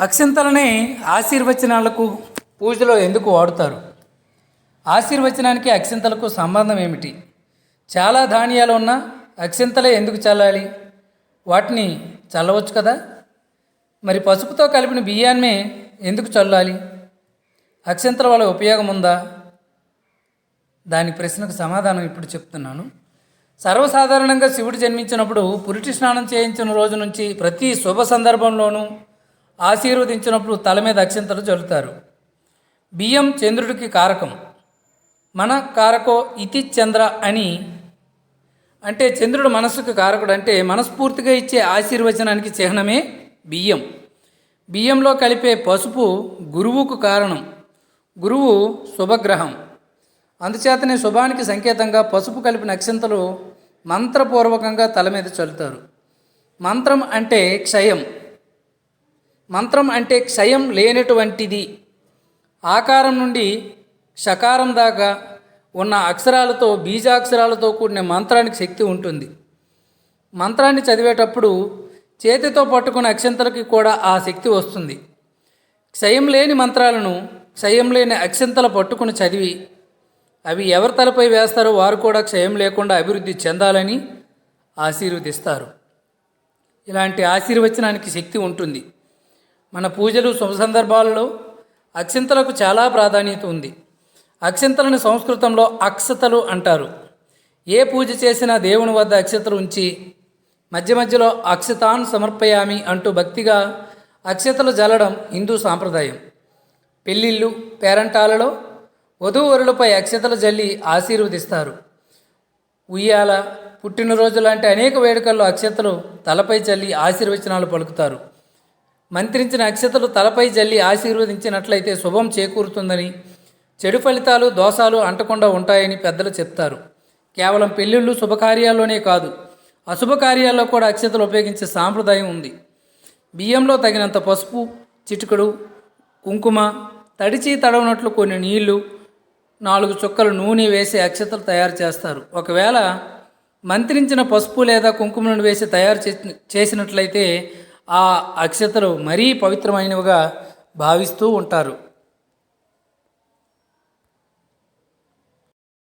అక్షింతలని ఆశీర్వచనాలకు పూజలో ఎందుకు వాడుతారు? ఆశీర్వచనానికి అక్షింతలకు సంబంధం ఏమిటి? చాలా ధాన్యాలు ఉన్న అక్షింతలే ఎందుకు చల్లాలి? వాటిని చల్లవచ్చు కదా? మరి పసుపుతో కలిపిన బియ్యాన్నే ఎందుకు చల్లాలి? అక్షింతల వల్ల ఉపయోగం ఉందా? దాని ప్రశ్నకు సమాధానం ఇప్పుడు చెప్తున్నాను. సర్వసాధారణంగా శివుడు జన్మించినప్పుడు పురిటి స్నానం చేయించిన రోజు నుంచి ప్రతి శుభ సందర్భంలోనూ ఆశీర్వదించినప్పుడు తల మీద అక్షింతలు చల్లుతారు బియ్యం చంద్రుడికి కారకం. మన కారకో ఇతి చంద్ర అని అంటే చంద్రుడు మనస్సుకు కారకుడు అంటే మనస్ఫూర్తిగా ఇచ్చే ఆశీర్వచనానికి చిహ్నమే బియ్యం. బియ్యంలో కలిపే పసుపు గురువుకు కారణం. గురువు శుభగ్రహం. అందుచేతనే శుభానికి సంకేతంగా పసుపు కలిపిన అక్షంతలు మంత్రపూర్వకంగా తల మీద చల్లుతారు. మంత్రం అంటే క్షయం. మంత్రం అంటే క్షయం లేనటువంటిది. ఆకారం నుండి షకారం దాకా ఉన్న అక్షరాలతో బీజాక్షరాలతో కూడిన మంత్రానికి శక్తి ఉంటుంది. మంత్రాన్ని చదివేటప్పుడు చేతితో పట్టుకున్న అక్షంతలకి కూడా ఆ శక్తి వస్తుంది. క్షయం లేని మంత్రాలను క్షయం లేని అక్షంతలు పట్టుకుని చదివి అవి ఎవరి తలపై వేస్తారో వారు కూడా క్షయం లేకుండా అభివృద్ధి చెందాలని ఆశీర్వదిస్తారు. ఇలాంటి ఆశీర్వచనానికి శక్తి ఉంటుంది. మన పూజలు శుభ సందర్భాలలో అక్షింతలకు చాలా ప్రాధాన్యత ఉంది. అక్షింతలను సంస్కృతంలో అక్షతలు అంటారు. ఏ పూజ చేసినా దేవుని వద్ద అక్షతలు ఉంచి మధ్య మధ్యలో అక్షతాన్ సమర్పయామి అంటూ భక్తిగా అక్షతలు జల్లడం హిందూ సాంప్రదాయం. పెళ్ళిళ్ళు పేరంటాలలో వధూవరులపై అక్షతలు జల్లి ఆశీర్వదిస్తారు. ఉయ్యాల పుట్టినరోజు లాంటి అనేక వేడుకల్లో అక్షతలు తలపై చల్లి ఆశీర్వచనాలు పలుకుతారు. మంత్రించిన అక్షతలు తలపై జల్లి ఆశీర్వదించినట్లయితే శుభం చేకూరుతుందని చెడు ఫలితాలు దోషాలు అంటకుండా ఉంటాయని పెద్దలు చెప్తారు. కేవలం పెళ్ళిళ్ళు శుభకార్యాల్లోనే కాదు అశుభ కార్యాల్లో కూడా అక్షతలు ఉపయోగించే సాంప్రదాయం ఉంది. బియ్యంలో తగినంత పసుపు చిటికడు కుంకుమ తడిచి తడవనట్లు కొన్ని నీళ్ళు నాలుగు చుక్కలు నూనె వేసి అక్షతలు తయారు చేస్తారు. ఒకవేళ మంత్రించిన పసుపు లేదా కుంకుమను వేసి తయారు చేసినట్లయితే ఆ అక్షతలు మరీ పవిత్రమైనవిగా భావిస్తూ ఉంటారు.